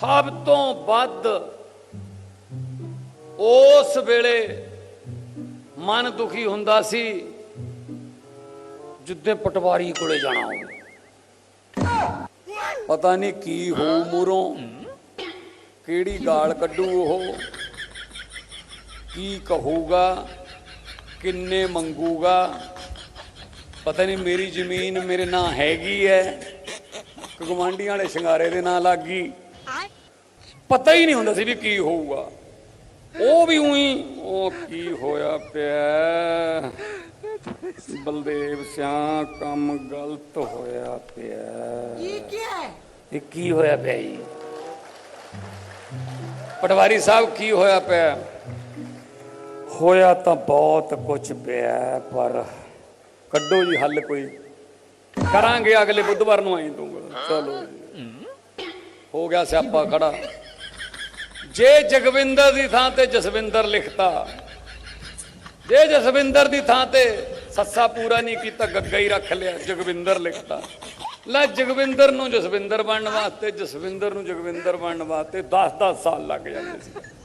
ਸਭ ਤੋਂ ਵੱਧ ਉਸ ਵੇਲੇ ਮਨ ਦੁਖੀ ਹੁੰਦਾ ਸੀ ਜਿੱਦੇ ਪਟਵਾਰੀ ਕੋਲੇ ਜਾਣਾ ਹੋਵੇ। ਪਤਾ ਨਹੀਂ ਕੀ ਹੋ ਮੂਰੋਂ, ਕਿਹੜੀ ਗਾਲ ਕੱਢੂ ਉਹ, ਕੀ ਕਹੂਗਾ, ਕਿੰਨੇ ਮੰਗੂਗਾ। ਪਤਾ ਨਹੀਂ ਮੇਰੀ ਜ਼ਮੀਨ ਮੇਰੇ ਨਾਂ ਹੈਗੀ ਐ ਕਿ ਗਵਾਂਢੀਆਂ ਵਾਲੇ ਸ਼ਿੰਗਾਰੇ ਦੇ ਨਾਂ ਲੱਗ ਗਈ। ਪਤਾ ਹੀ ਨਹੀਂ ਹੁੰਦਾ ਸੀ ਵੀ ਕੀ ਹੋਊਗਾ। ਉਹ ਵੀ ਉਹੀ ਉਹ ਕੀ ਹੋਇਆ ਪਿਆ। ਬਲਦੇਵ ਸਿਆ ਕੰਮ ਗਲਤ ਹੋਇਆ ਪਿਆ। ਇਹ ਕੀ ਹੈ? ਇਹ ਕੀ ਹੋਇਆ ਪਿਆ ਜੀ? ਪਟਵਾਰੀ ਸਾਹਿਬ ਕੀ ਹੋਇਆ ਪਿਆ? ਹੋਇਆ ਤਾਂ ਬਹੁਤ ਕੁਝ ਪਿਆ ਪਰ ਕੱਢੋ ਜੀ ਹੱਲ ਕੋਈ। ਕਰਾਂਗੇ ਅਗਲੇ ਬੁੱਧਵਾਰ ਨੂੰ ਆਈ ਦੂੰਗਾ ਚਲੋ ਹੋ ਗਿਆ ਸਿਆਪਾ ਖੜਾ। ਜੇ ਜਗਵਿੰਦਰ ਦੀ ਥਾਂ ਤੇ ਜਸਵਿੰਦਰ ਲਿਖਤਾ, ਜੇ ਜਸਵਿੰਦਰ ਦੀ ਥਾਂ ਤੇ ਸੱਸਾ ਪੂਰਾ ਨਹੀਂ ਕੀਤਾ, ਗੱਗਾ ਹੀ ਰੱਖ ਲਿਆ, ਜਗਵਿੰਦਰ ਲਿਖਤਾ। ਲੈ ਜਗਵਿੰਦਰ ਨੂੰ ਜਸਵਿੰਦਰ ਬਣਨ ਵਾਸਤੇ, ਜਸਵਿੰਦਰ ਨੂੰ ਜਗਵਿੰਦਰ ਬਣਨ ਵਾਸਤੇ 10-10 ਸਾਲ ਲੱਗ ਜਾਂਦੇ ਸੀ।